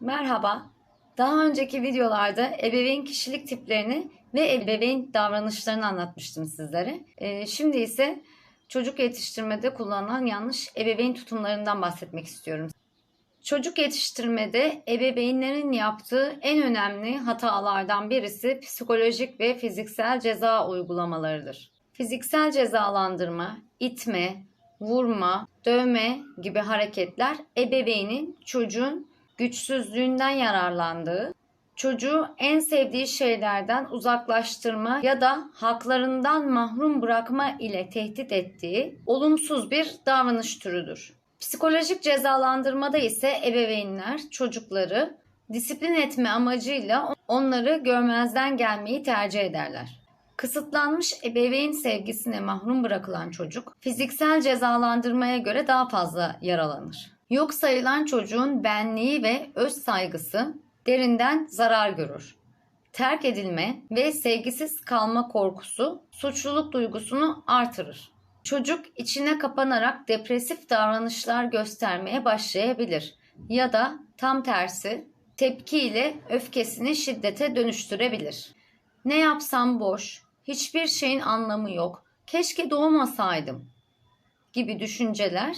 Merhaba. Daha önceki videolarda ebeveyn kişilik tiplerini ve ebeveyn davranışlarını anlatmıştım sizlere. Ee, şimdi ise çocuk yetiştirmede kullanılan yanlış ebeveyn tutumlarından bahsetmek istiyorum. Çocuk yetiştirmede ebeveynlerin yaptığı en önemli hatalardan birisi psikolojik ve fiziksel ceza uygulamalarıdır. Fiziksel cezalandırma, itme, vurma, dövme gibi hareketler ebeveynin çocuğun güçsüzlüğünden yararlandığı, çocuğu en sevdiği şeylerden uzaklaştırma ya da haklarından mahrum bırakma ile tehdit ettiği olumsuz bir davranış türüdür. Psikolojik cezalandırmada ise ebeveynler çocukları disiplin etme amacıyla onları görmezden gelmeyi tercih ederler. Kısıtlanmış ebeveyn sevgisine mahrum bırakılan çocuk fiziksel cezalandırmaya göre daha fazla yaralanır. Yok sayılan çocuğun benliği ve öz saygısı derinden zarar görür. Terk edilme ve sevgisiz kalma korkusu suçluluk duygusunu artırır. Çocuk içine kapanarak depresif davranışlar göstermeye başlayabilir ya da tam tersi tepkiyle öfkesini şiddete dönüştürebilir. Ne yapsam boş, hiçbir şeyin anlamı yok, keşke doğmasaydım gibi düşünceler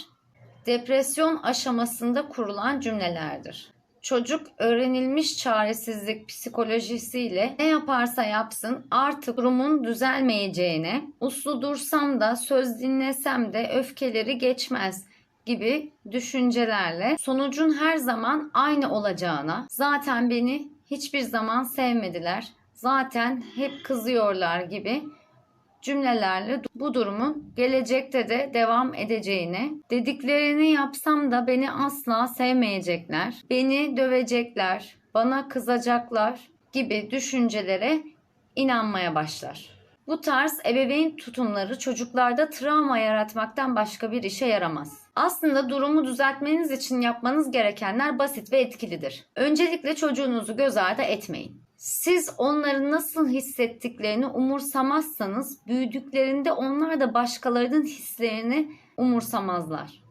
depresyon aşamasında kurulan cümlelerdir. Çocuk öğrenilmiş çaresizlik psikolojisiyle ne yaparsa yapsın artık durumun düzelmeyeceğine, uslu dursam da söz dinlesem de öfkeleri geçmez gibi düşüncelerle sonucun her zaman aynı olacağına, zaten beni hiçbir zaman sevmediler, zaten hep kızıyorlar gibi cümlelerle bu durumun gelecekte de devam edeceğine, dediklerini yapsam da beni asla sevmeyecekler, beni dövecekler, bana kızacaklar gibi düşüncelere inanmaya başlar. Bu tarz ebeveyn tutumları çocuklarda travma yaratmaktan başka bir işe yaramaz. Aslında durumu düzeltmeniz için yapmanız gerekenler basit ve etkilidir. Öncelikle çocuğunuzu göz ardı etmeyin. Siz onların nasıl hissettiklerini umursamazsanız büyüdüklerinde onlar da başkalarının hislerini umursamazlar.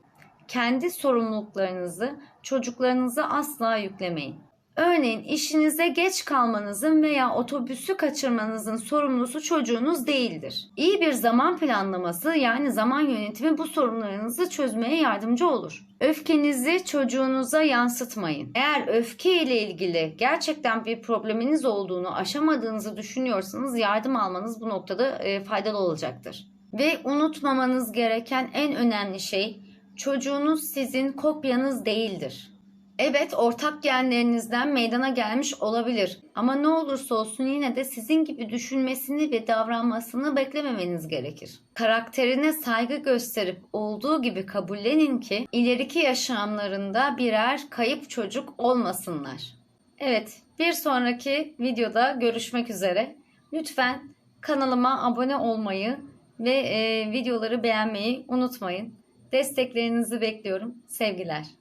Kendi sorumluluklarınızı çocuklarınıza asla yüklemeyin. Örneğin işinize geç kalmanızın veya otobüsü kaçırmanızın sorumlusu çocuğunuz değildir. İyi bir zaman planlaması yani zaman yönetimi bu sorunlarınızı çözmeye yardımcı olur. Öfkenizi çocuğunuza yansıtmayın. Eğer öfke ile ilgili gerçekten bir probleminiz olduğunu aşamadığınızı düşünüyorsanız yardım almanız bu noktada e, faydalı olacaktır. Ve unutmamanız gereken en önemli şey çocuğunuz sizin kopyanız değildir. Evet ortak genlerinizden meydana gelmiş olabilir ama ne olursa olsun yine de sizin gibi düşünmesini ve davranmasını beklememeniz gerekir. Karakterine saygı gösterip olduğu gibi kabullenin ki ileriki yaşamlarında birer kayıp çocuk olmasınlar. Evet bir sonraki videoda görüşmek üzere. Lütfen kanalıma abone olmayı ve e, videoları beğenmeyi unutmayın. Desteklerinizi bekliyorum. Sevgiler.